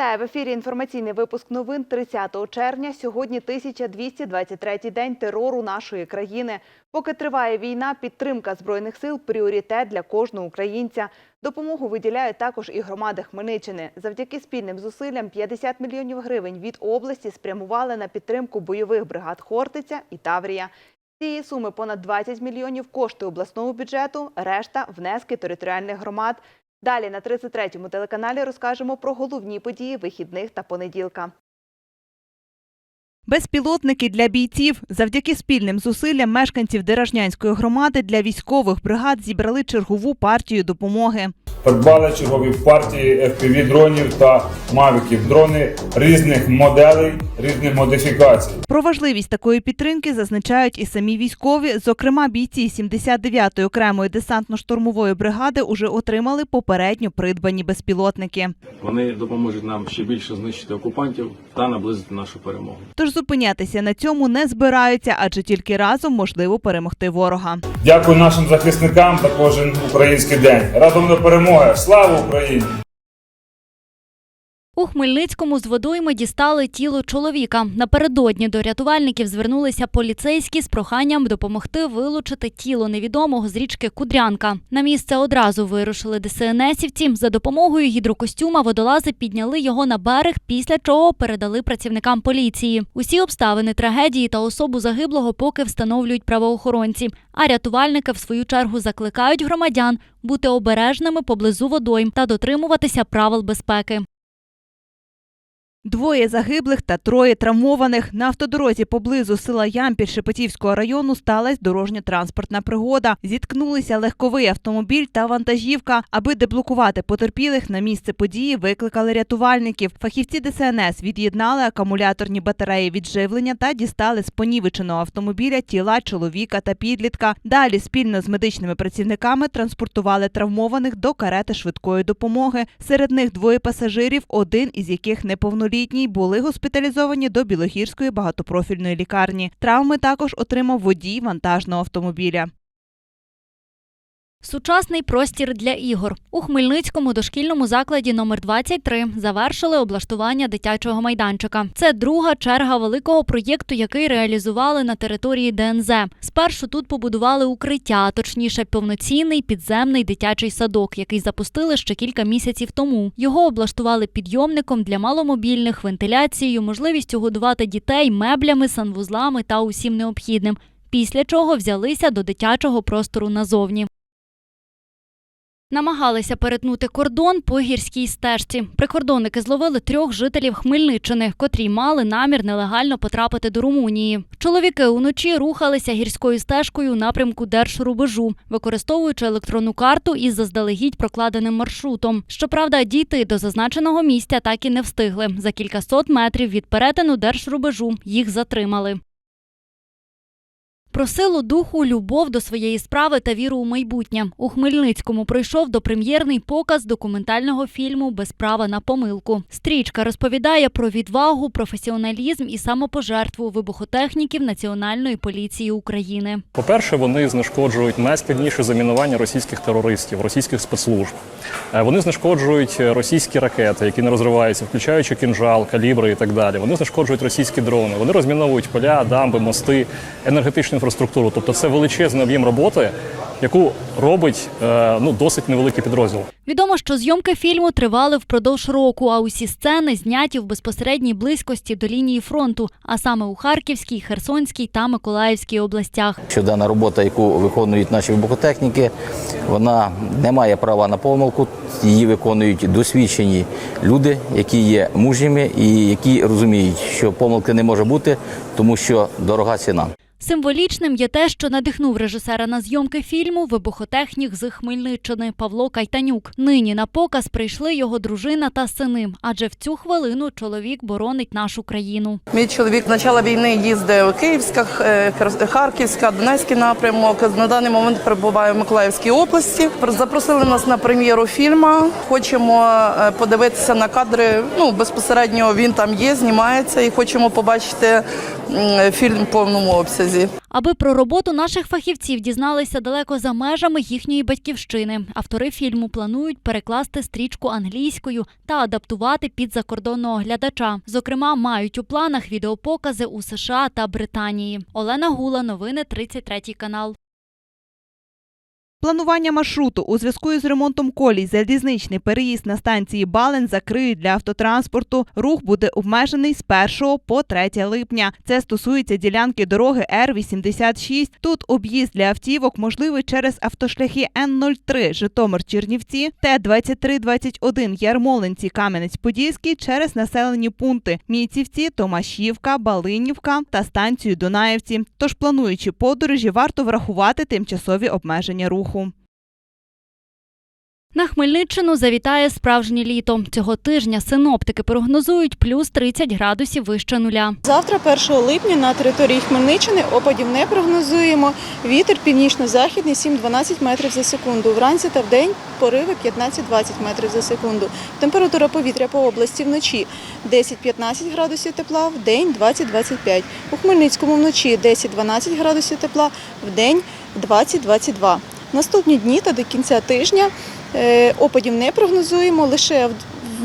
Вітаю в ефірі. Інформаційний випуск новин 30 червня. Сьогодні 1223-й день терору нашої країни. Поки триває війна, підтримка збройних сил пріоритет для кожного українця. Допомогу виділяють також і громади Хмельниччини. Завдяки спільним зусиллям 50 мільйонів гривень від області спрямували на підтримку бойових бригад Хортиця і Таврія. Цієї суми понад 20 мільйонів кошти обласного бюджету, решта внески територіальних громад. Далі на 33-му телеканалі розкажемо про головні події вихідних та понеділка. Безпілотники для бійців. Завдяки спільним зусиллям мешканців Деражнянської громади для військових бригад зібрали чергову партію допомоги. Придбали чергові партії fpv дронів та мавіків. Дрони різних моделей, різних модифікацій. Про важливість такої підтримки зазначають і самі військові. Зокрема, бійці 79-ї окремої десантно-штурмової бригади уже отримали попередньо придбані безпілотники. Вони допоможуть нам ще більше знищити окупантів та наблизити нашу перемогу. Тож зупинятися на цьому не збираються, адже тільки разом можливо перемогти ворога. Дякую нашим захисникам за кожен український день. Разом до перемоги! Слава Україні! У Хмельницькому з водойми дістали тіло чоловіка. Напередодні до рятувальників звернулися поліцейські з проханням допомогти вилучити тіло невідомого з річки Кудрянка. На місце одразу вирушили ДСНСівці. За допомогою гідрокостюма водолази підняли його на берег, після чого передали працівникам поліції. Усі обставини трагедії та особу загиблого поки встановлюють правоохоронці. А рятувальники в свою чергу закликають громадян бути обережними поблизу водойм та дотримуватися правил безпеки. Двоє загиблих та троє травмованих. На автодорозі поблизу села Ямпіль Шепетівського району сталася дорожньо-транспортна пригода. Зіткнулися легковий автомобіль та вантажівка. Аби деблокувати потерпілих, на місце події викликали рятувальників. Фахівці ДСНС від'єднали акумуляторні батареї від живлення та дістали з понівеченого автомобіля тіла чоловіка та підлітка. Далі спільно з медичними працівниками транспортували травмованих до карети швидкої допомоги. Серед них двоє пасажирів, один із яких неповнолітній, були госпіталізовані до Білогірської багатопрофільної лікарні. Травми також отримав водій вантажного автомобіля. Сучасний простір для ігор у Хмельницькому дошкільному закладі номер 23 завершили облаштування дитячого майданчика. Це друга черга великого проєкту, який реалізували на території ДНЗ. Спершу тут побудували укриття, точніше, повноцінний підземний дитячий садок, який запустили ще кілька місяців тому. Його облаштували підйомником для маломобільних, вентиляцією, можливістю годувати дітей меблями, санвузлами та усім необхідним. Після чого взялися до дитячого простору назовні. Намагалися перетнути кордон по гірській стежці. Прикордонники зловили трьох жителів Хмельниччини, котрі мали намір нелегально потрапити до Румунії. Чоловіки уночі рухалися гірською стежкою у напрямку держрубежу, використовуючи електронну карту із заздалегідь прокладеним маршрутом. Щоправда, дійти до зазначеного місця так і не встигли. За кількасот метрів від перетину держрубежу їх затримали. Про силу духу, любов до своєї справи та віру у майбутнє у Хмельницькому прийшов допрем'єрний показ документального фільму Без права на помилку. Стрічка розповідає про відвагу, професіоналізм і самопожертву вибухотехніків Національної поліції України. По-перше, вони знешкоджують найскладніше замінування російських терористів, російських спецслужб. Е, Вони знешкоджують російські ракети, які не розриваються, включаючи кінжал, калібри і так далі. Вони знешкоджують російські дрони. Вони розміновують поля, дамби, мости, енергетичну інфраструктуру. Тобто, це величезний об'єм роботи, яку робить е, ну досить невеликий підрозділ. Відомо, що зйомки фільму тривали впродовж року, а усі сцени зняті в безпосередній близькості до лінії фронту, а саме у Харківській, Херсонській та Миколаївській областях. що дана робота, яку виконують наші вибухотехніки, вона не має права на помилку. Її виконують досвідчені люди, які є мужніми і які розуміють, що помилки не може бути, тому що дорога ціна. Символічним є те, що надихнув режисера на зйомки фільму вибухотехнік з Хмельниччини Павло Кайтанюк. Нині на показ прийшли його дружина та сини, адже в цю хвилину чоловік боронить нашу країну. Мій чоловік з початку війни їздив Київська, е, Харківська, Донецький напрямок. На даний момент перебуває в Миколаївській області. Запросили нас на прем'єру фільму. Хочемо е, подивитися на кадри. Ну безпосередньо він там є, знімається, і хочемо побачити фільм в повному обсязі. Черзі. Аби про роботу наших фахівців дізналися далеко за межами їхньої батьківщини. Автори фільму планують перекласти стрічку англійською та адаптувати під закордонного глядача. Зокрема, мають у планах відеопокази у США та Британії. Олена Гула, новини 33 канал. Планування маршруту у зв'язку із ремонтом колій залізничний переїзд на станції Бален закриють для автотранспорту. Рух буде обмежений з 1 по 3 липня. Це стосується ділянки дороги Р-86. Тут об'їзд для автівок можливий через автошляхи Н-03 Житомир-Чернівці, Т-2321 Ярмолинці Кам'янець-Подільський через населені пункти Мійцівці, Томашівка, Балинівка та станцію Дунаєвці. Тож плануючи подорожі, варто врахувати тимчасові обмеження руху. На Хмельниччину завітає справжнє літо. Цього тижня синоптики прогнозують плюс 30 градусів вище нуля. Завтра, 1 липня, на території Хмельниччини опадів не прогнозуємо. Вітер північно-західний 7-12 метрів за секунду. Вранці та вдень пориви 15-20 метрів за секунду. Температура повітря по області вночі 10-15 градусів тепла, в день 20-25. У Хмельницькому вночі 10-12 градусів тепла, в день 20-22. Наступні дні та до кінця тижня е, опадів не прогнозуємо лише в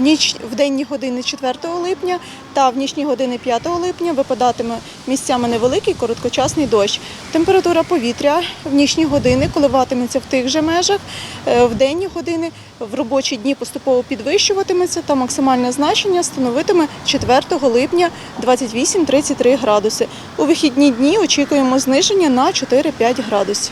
ніч в денні години 4 липня та в нічні години 5 липня випадатиме місцями невеликий короткочасний дощ. Температура повітря в нічні години коливатиметься в тих же межах. е, В денні години в робочі дні поступово підвищуватиметься та максимальне значення становитиме 4 липня 28-33 градуси. У вихідні дні очікуємо зниження на 4-5 градусів.